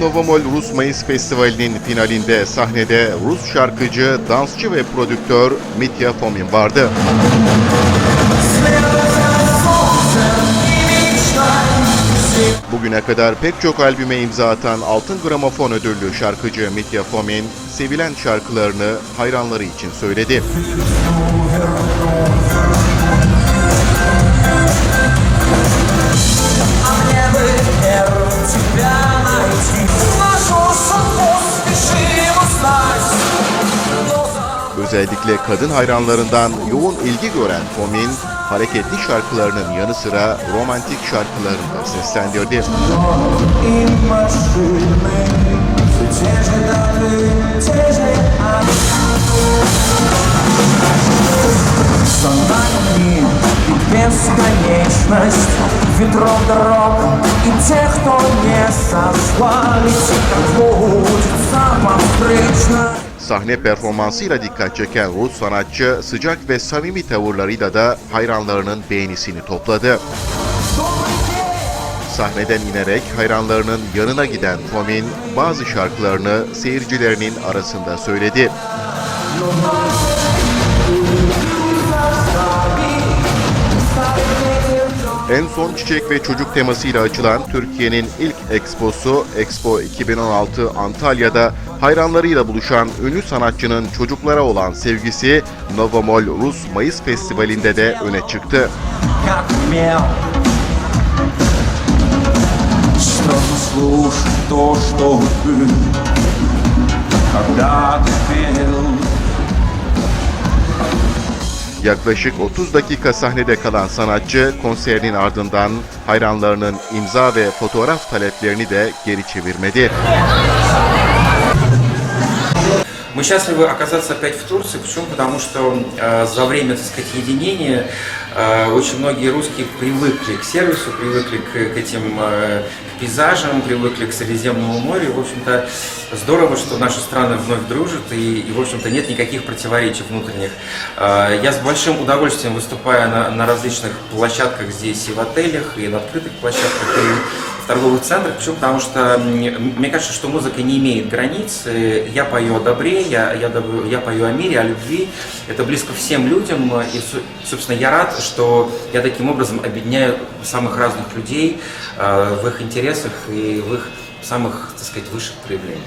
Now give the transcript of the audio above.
Novomol Rus Mayıs Festivali'nin finalinde sahnede Rus şarkıcı, dansçı ve prodüktör Mitya Fomin vardı. Bugüne kadar pek çok albüme imza atan Altın Gramofon ödüllü şarkıcı Mitya Fomin, sevilen şarkılarını hayranları için söyledi. Özellikle kadın hayranlarından yoğun ilgi gören Fomin, hareketli şarkılarının yanı sıra romantik şarkılarını da seslendirdi. И машины Все те же даты, те же они За нами и бесконечность Ветров дорог и тех, кто не сослались Как будет самым встречно Sahne performansıyla dikkat çeken Rus sanatçı sıcak ve samimi tavırlarıyla da hayranlarının beğenisini topladı. Sahneden inerek hayranlarının yanına giden Fomin bazı şarkılarını seyircilerinin arasında söyledi. En son çiçek ve çocuk temasıyla açılan Türkiye'nin ilk exposu Expo 2016 Antalya'da hayranlarıyla buluşan ünlü sanatçının çocuklara olan sevgisi Novomol Rus Mayıs Festivali'nde de öne çıktı. как мел Чтобы слушать то, что ты когда-то пел Yaklaşık 30 dakika sahnede kalan sanatçı konserinin ardından hayranlarının imza ve fotoğraf taleplerini de geri çevirmedi. Мы счастливы оказаться опять в Турции. Почему? Потому что э, за время, так сказать, единения э, очень многие русские привыкли к сервису, привыкли к, к этим э, пейзажам, привыкли к Средиземному морю. В общем-то, здорово, что наши страны вновь дружат и, и в общем-то, нет никаких противоречий внутренних. Э, я с большим удовольствием выступаю на, на различных площадках здесь и в отелях, и на открытых площадках, и торговых центрах. Почему? Потому что мне кажется, что музыка не имеет границ. Я пою о добре, я, я, я пою о мире, о любви. Это близко всем людям. И, собственно, я рад, что я таким образом объединяю самых разных людей э, в их интересах и в их самых, так сказать, высших проявлениях.